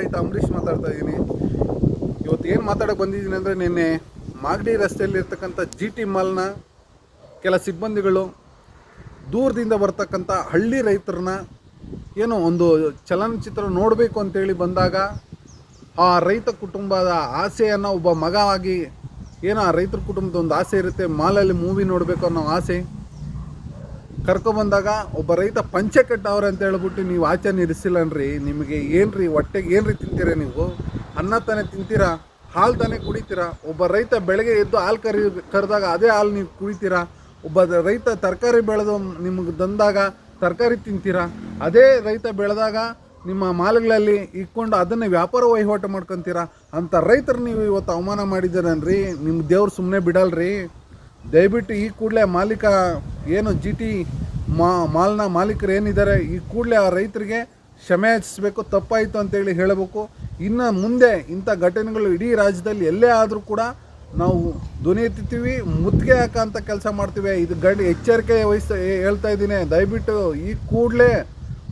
ರೈತ ಅಂಬರೀಶ್ ಮಾತಾಡ್ತಾ ಇದ್ದೀನಿ. ಇವತ್ತು ಏನು ಮಾತಾಡೋಕೆ ಬಂದಿದ್ದೀನಿ ಅಂದರೆ ನಿನ್ನೆ ಮಾಗಡಿ ರಸ್ತೆಯಲ್ಲಿರ್ತಕ್ಕಂಥ ಜಿ ಟಿ ಮಾಲ್ನ ಕೆಲ ಸಿಬ್ಬಂದಿಗಳು ದೂರದಿಂದ ಬರ್ತಕ್ಕಂಥ ಹಳ್ಳಿ ರೈತರನ್ನ ಏನೋ ಒಂದು ಚಲನಚಿತ್ರ ನೋಡಬೇಕು ಅಂತೇಳಿ ಬಂದಾಗ ಆ ರೈತ ಕುಟುಂಬದ ಆಸೆಯನ್ನು ಒಬ್ಬ ಮಗ ಆಗಿ ಏನೋ ಆ ರೈತರ ಕುಟುಂಬದ ಒಂದು ಆಸೆ ಇರುತ್ತೆ ಮಾಲಲ್ಲಿ ಮೂವಿ ನೋಡಬೇಕು ಅನ್ನೋ ಆಸೆ. ಕರ್ಕೊಬಂದಾಗ ಒಬ್ಬ ರೈತ ಪಂಚೆ ಕಟ್ಟವ್ರೆ ಅಂತ ಹೇಳ್ಬಿಟ್ಟು ನೀವು ಆಚೆ ನಿರ್ಸಿಲ್ಲನ್ರಿ ನಿಮಗೆ ಏನ್ರಿ ಹೊಟ್ಟೆಗೆ ಏನ್ರಿ ತಿಂತೀರ ನೀವು? ಅನ್ನ ತಾನೇ ತಿಂತೀರಾ? ಹಾಲು ತಾನೇ ಕುಡಿತೀರಾ? ಒಬ್ಬ ರೈತ ಬೆಳಗ್ಗೆ ಎದ್ದು ಹಾಲು ಕರಿ, ಕರೆದಾಗ ಅದೇ ಹಾಲು ನೀವು ಕುಡಿತೀರಾ? ಒಬ್ಬ ರೈತ ತರಕಾರಿ ಬೆಳೆದು ನಿಮಗೆ ತಂದಾಗ ತರಕಾರಿ ತಿಂತೀರಾ? ಅದೇ ರೈತ ಬೆಳೆದಾಗ ನಿಮ್ಮ ಮಾಲ್ಗಳಲ್ಲಿ ಇಟ್ಕೊಂಡು ಅದನ್ನೇ ವ್ಯಾಪಾರ ವಹಿವಾಟು ಮಾಡ್ಕೊತೀರಾ? ಅಂಥ ರೈತರು ನೀವು ಇವತ್ತು ಅವಮಾನ ಮಾಡಿದ್ದೀರನ್ರಿ ನಿಮ್ಮ ದೇವ್ರು ಸುಮ್ಮನೆ ಬಿಡಲ್ರಿ. ದಯವಿಟ್ಟು ಈ ಕೂಡಲೇ ಮಾಲೀಕ ಏನು ಜಿ ಟಿ ಮಾ, ಮಾಲ್ನ ಮಾಲೀಕರು ಏನಿದ್ದಾರೆ ಈ ಕೂಡಲೇ ಆ ರೈತರಿಗೆ ಕ್ಷಮೆ ಹಚ್ಚಿಸ್ಬೇಕು ತಪ್ಪಾಯಿತು ಅಂತೇಳಿ ಹೇಳಬೇಕು. ಇನ್ನು ಮುಂದೆ ಇಂಥ ಘಟನೆಗಳು ಇಡೀ ರಾಜ್ಯದಲ್ಲಿ ಎಲ್ಲೇ ಆದರೂ ಕೂಡ ನಾವು ಧ್ವನಿ ಎತ್ತಿತ್ತೀವಿ, ಮುತ್ತಿಗೆ ಹಾಕೋಂಥ ಕೆಲಸ ಮಾಡ್ತೀವಿ. ಇದು ಗಡ್, ಎಚ್ಚರಿಕೆ ವಹಿಸ್ತಾ ಹೇಳ್ತಾ ಇದ್ದೀನಿ. ದಯವಿಟ್ಟು ಈ ಕೂಡಲೇ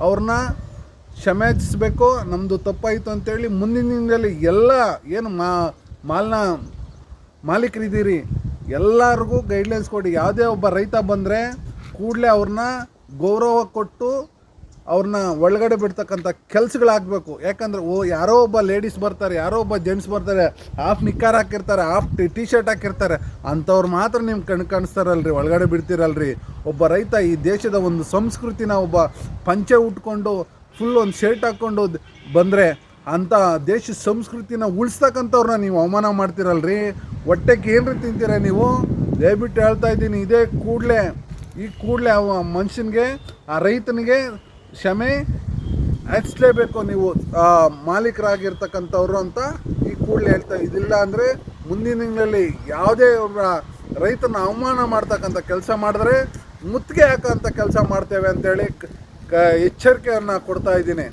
ಅವ್ರನ್ನ ಕ್ಷಮೆ ಹಚ್ಚಿಸ್ಬೇಕು ನಮ್ಮದು ತಪ್ಪಾಯಿತು ಅಂತೇಳಿ ಮುಂದಿನ ದಿನದಲ್ಲಿ ಎಲ್ಲ ಏನು ಮಾಲ್ನ ಮಾಲೀಕರಿದ್ದೀರಿ ಎಲ್ಲರಿಗೂ ಗೈಡ್ಲೈನ್ಸ್ ಕೊಡಿ. ಯಾವುದೇ ಒಬ್ಬ ರೈತ ಬಂದರೆ ಕೂಡಲೇ ಅವ್ರನ್ನ ಗೌರವ ಕೊಟ್ಟು ಅವ್ರನ್ನ ಒಳಗಡೆ ಬಿಡ್ತಕ್ಕಂಥ ಕೆಲಸಗಳಾಗಬೇಕು. ಯಾಕಂದರೆ, ಓ, ಯಾರೋ ಒಬ್ಬ ಲೇಡೀಸ್ ಬರ್ತಾರೆ, ಯಾರೋ ಒಬ್ಬ ಜೆಂಟ್ಸ್ ಬರ್ತಾರೆ ಹಾಫ್ ನಿಕ್ಕಾರ್ ಹಾಕಿರ್ತಾರೆ ಹಾಫ್ ಟಿ ಶರ್ಟ್ ಹಾಕಿರ್ತಾರೆ, ಅಂಥವ್ರು ಮಾತ್ರ ನಿಮ್ಮ ಕಣ್ ಕಾಣಿಸ್ತಾರಲ್ರಿ, ಒಳಗಡೆ ಬಿಡ್ತೀರಲ್ರಿ. ಒಬ್ಬ ರೈತ ಈ ದೇಶದ ಒಂದು ಸಂಸ್ಕೃತಿನ ಒಬ್ಬ ಪಂಚೆ ಉಟ್ಕೊಂಡು ಫುಲ್ ಒಂದು ಶರ್ಟ್ ಹಾಕ್ಕೊಂಡು ಬಂದರೆ, ಅಂಥ ದೇಶದ ಸಂಸ್ಕೃತಿನ ಉಳಿಸ್ತಕ್ಕಂಥವ್ರನ್ನ ನೀವು ಅವಮಾನ ಮಾಡ್ತೀರಲ್ರಿ? ಹೊಟ್ಟೆಗೆ ಏನ್ರಿ ತಿಂತೀರ ನೀವು? ದಯವಿಟ್ಟು ಹೇಳ್ತಾ ಇದ್ದೀನಿ, ಇದೇ ಕೂಡಲೇ, ಈ ಕೂಡಲೇ ಆ ಮನುಷ್ಯನಿಗೆ, ಆ ರೈತನಿಗೆ ಕ್ಷಮೆ ಹಚ್ಚಲೇಬೇಕು ನೀವು ಮಾಲೀಕರಾಗಿರ್ತಕ್ಕಂಥವ್ರು ಅಂತ ಈ ಕೂಡಲೇ ಹೇಳ್ತಾ ಇದಿಲ್ಲ ಅಂದರೆ ಮುಂದಿನ ದಿನಗಳಲ್ಲಿ ಯಾವುದೇ ಒಬ್ಬ ರೈತನ ಅವಮಾನ ಮಾಡ್ತಕ್ಕಂಥ ಕೆಲಸ ಮಾಡಿದ್ರೆ ಮುತ್ತಿಗೆ ಹಾಕೋಂಥ ಕೆಲಸ ಮಾಡ್ತೇವೆ ಅಂತೇಳಿ ಕ ಎಚ್ಚರಿಕೆಯನ್ನು ಕೊಡ್ತಾ ಇದ್ದೀನಿ.